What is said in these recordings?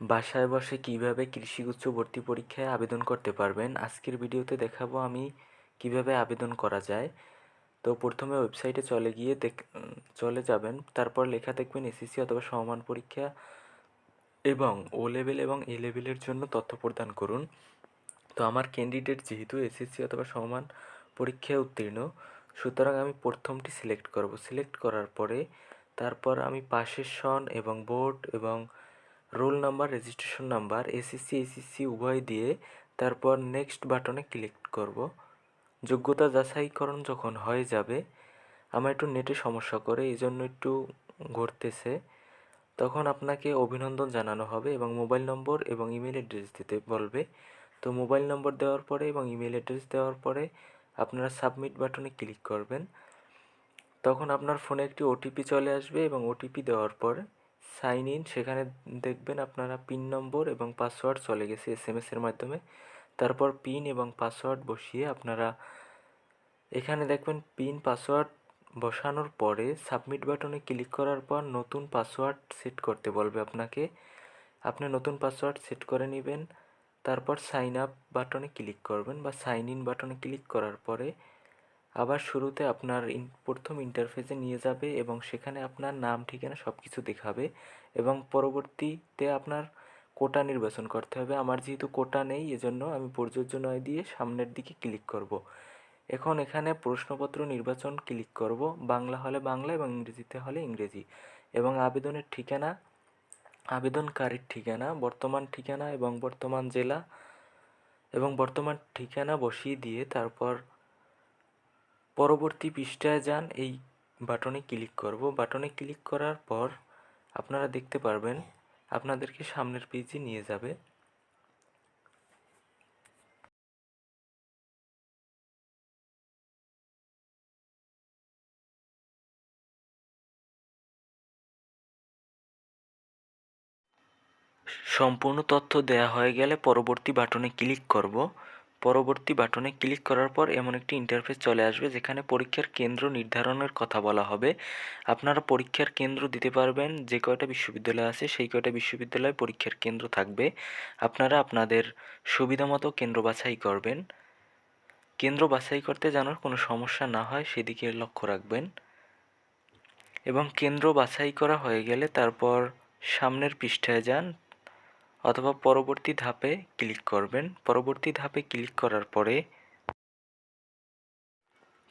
বাসায় বসে কীভাবে কৃষিগুচ্ছ ভর্তি পরীক্ষায় আবেদন করতে পারবেন? আজকের ভিডিওতে দেখাবো আমি কীভাবে আবেদন করা যায়। তো প্রথমে ওয়েবসাইটে চলে গিয়ে চলে যাবেন। তারপর লেখা দেখবেন এসএসসি অথবা সমমান পরীক্ষা এবং ও লেভেল এবং এ লেভেলের জন্য তথ্য প্রদান করুন। তো আমার ক্যান্ডিডেট যেহেতু এসএসসি অথবা সমমান পরীক্ষায় উত্তীর্ণ, সুতরাং আমি প্রথমটি সিলেক্ট করব। সিলেক্ট করার পরে তারপর আমি পাশের সন এবং বোর্ড এবং roll number, registration number, SSC SSC উভয় দিয়ে তারপর নেক্সট বাটনে ক্লিক করব। যোগ্যতা যাচাইকরণ যখন হয়ে যাবে, আমার একটু নেটে সমস্যা করে এই জন্য একটু ঘুরতেছে। তখন আপনাকে অভিনন্দন জানানো হবে এবং মোবাইল নম্বর এবং ইমেল অ্যাড্রেস দিতে বলবে। তো মোবাইল নম্বর দেওয়ার পরে এবং ইমেল অ্যাড্রেস দেওয়ার পরে আপনারা সাবমিট বাটনে ক্লিক করবেন। তখন আপনার ফোনে একটি ওটিপি চলে আসবে এবং ওটিপি দেওয়ার পর সাইন ইন, সেখানে দেখবেন আপনারা পিন নম্বর এবং পাসওয়ার্ড চলে গেছে এস এম এসের মাধ্যমে। তারপর পিন এবং পাসওয়ার্ড বসিয়ে আপনারা এখানে দেখবেন পিন, পাসওয়ার্ড বসানোর পরে সাবমিট বাটনে ক্লিক করার পর নতুন পাসওয়ার্ড সেট করতে বলবে আপনাকে। আপনি নতুন পাসওয়ার্ড সেট করে নেবেন, তারপর সাইন আপ বাটনে ক্লিক করবেন বা সাইন ইন বাটনে ক্লিক করার পরে আবার শুরুতে আপনার প্রথম ইন্টারফেসে নিয়ে যাবে এবং সেখানে আপনার নাম, ঠিকানা সব কিছু দেখাবে এবং পরবর্তীতে আপনার কোটা নির্বাচন করতে হবে আমার যেহেতু কোটা নেই, এজন্য আমি প্রযোজ্য নয় দিয়ে সামনের দিকে ক্লিক করব। এখন এখানে প্রশ্নপত্র নির্বাচন ক্লিক করব বাংলা হলে বাংলা এবং ইংরেজিতে হলে ইংরেজি এবং আবেদনের ঠিকানা, আবেদনকারীর ঠিকানা, বর্তমান ঠিকানা এবং বর্তমান জেলা এবং বর্তমান ঠিকানা বসিয়ে দিয়ে তারপর পরবর্তী পৃষ্ঠায় যান, এই বাটনে ক্লিক করব। বাটনে ক্লিক করার পর আপনারা দেখতে পারবেন, আপনাদেরকে সামনের পেজে নিয়ে যাবে। সম্পূর্ণ তথ্য দেয়া হয়ে গেলে পরবর্তী বাটনে ক্লিক করব। পরবর্তী বাটনে ক্লিক করার পর এমন একটি ইন্টারফেস চলে আসবে যেখানে পরীক্ষার কেন্দ্র নির্ধারণের কথা বলা হবে। আপনারা পরীক্ষার কেন্দ্র দিতে পারবেন, যে কয়টা বিশ্ববিদ্যালয় আছে সেই কয়টা বিশ্ববিদ্যালয়ে পরীক্ষার কেন্দ্র থাকবে। আপনারা আপনাদের সুবিধা মতো কেন্দ্র বাছাই করবেন। কেন্দ্র বাছাই করতে যেন কোনো সমস্যা না হয় সেদিকে লক্ষ্য রাখবেন। এবং কেন্দ্র বাছাই করা হয়ে গেলে তারপর সামনের পৃষ্ঠায় যান অথবা পরবর্তী ধাপে ক্লিক করবেন। পরবর্তী ধাপে ক্লিক করার পরে,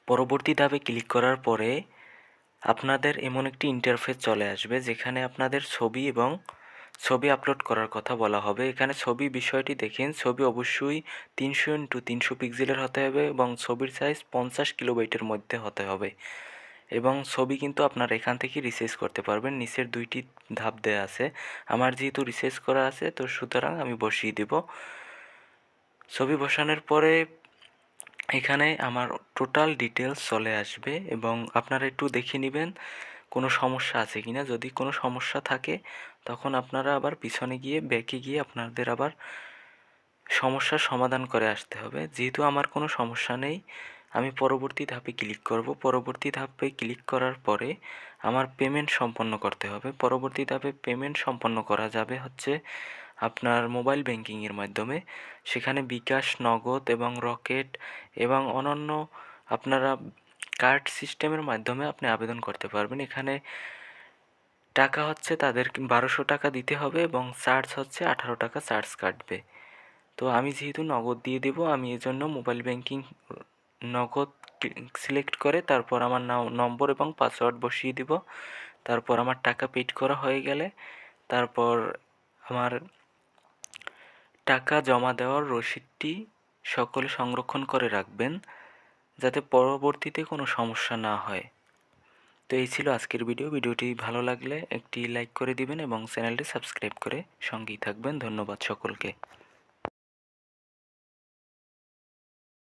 পরবর্তী ধাপে ক্লিক করার পরে আপনাদের এমন একটি ইন্টারফেস চলে আসবে, যেখানে আপনাদের ছবি এবং ছবি আপলোড করার কথা বলা হবে। এখানে ছবি বিষয়টি দেখেন, ছবি অবশ্যই তিনশো ইন্টু তিনশো পিক্সেলের হতে হবে এবং ছবির সাইজ পঞ্চাশ কিলোবাইটের মধ্যে হতে হবে। এবং ছবি কিন্তু আপনারা এখান থেকে রিসার্চ করতে পারবেন। নিচের দুইটি ধাপ দেওয়া আছে। আমার যেহেতু রিসার্চ করা আছে, তো সুতরাং আমি বসিয়ে দেব। ছবি বসানোর পরে এখানে আমার টোটাল ডিটেলস চলে আসবে এবং আপনারা একটু দেখে নেবেন কোনো সমস্যা আছে কি না যদি কোনো সমস্যা থাকে, তখন আপনারা আবার পিছনে গিয়ে ব্যাকে গিয়ে আপনাদের আবার সমস্যার সমাধান করে আসতে হবে। যেহেতু আমার কোনো সমস্যা নেই আমি পরবর্তী ধাপে ক্লিক করব। পরবর্তী ধাপে ক্লিক করার পরে আমার পেমেন্ট সম্পন্ন করতে হবে। পরবর্তী ধাপে পেমেন্ট সম্পন্ন করা যাবে হচ্ছে আপনার মোবাইল ব্যাংকিংয়ের মাধ্যমে। সেখানে বিকাশ, নগদ এবং রকেট এবং অনন্য আপনারা কার্ড সিস্টেমের মাধ্যমে আপনি আবেদন করতে পারবেন। এখানে টাকা হচ্ছে তাদের বারোশো টাকা দিতে হবে এবং চার্জ হচ্ছে আঠারো টাকা চার্জ কাটবে। তো আমি যেহেতু নগদ দিয়ে দেবো, আমি এজন্য মোবাইল ব্যাংকিং নগদ সিলেক্ট করে তারপর আমার নম্বর এবং পাসওয়ার্ড বসিয়ে দিব। তারপর আমার টাকা পেড করা হয়ে গেলে তারপর আমার টাকা জমা দেওয়ার রসিদটি সকলে সংরক্ষণ করে রাখবেন যাতে পরবর্তীতে কোনো সমস্যা না হয়। তো এই ছিল আজকের ভিডিও। ভিডিওটি ভালো লাগলে একটি লাইক করে দিবেন এবং চ্যানেলটি সাবস্ক্রাইব করে সঙ্গেই থাকবেন। ধন্যবাদ সকলকে।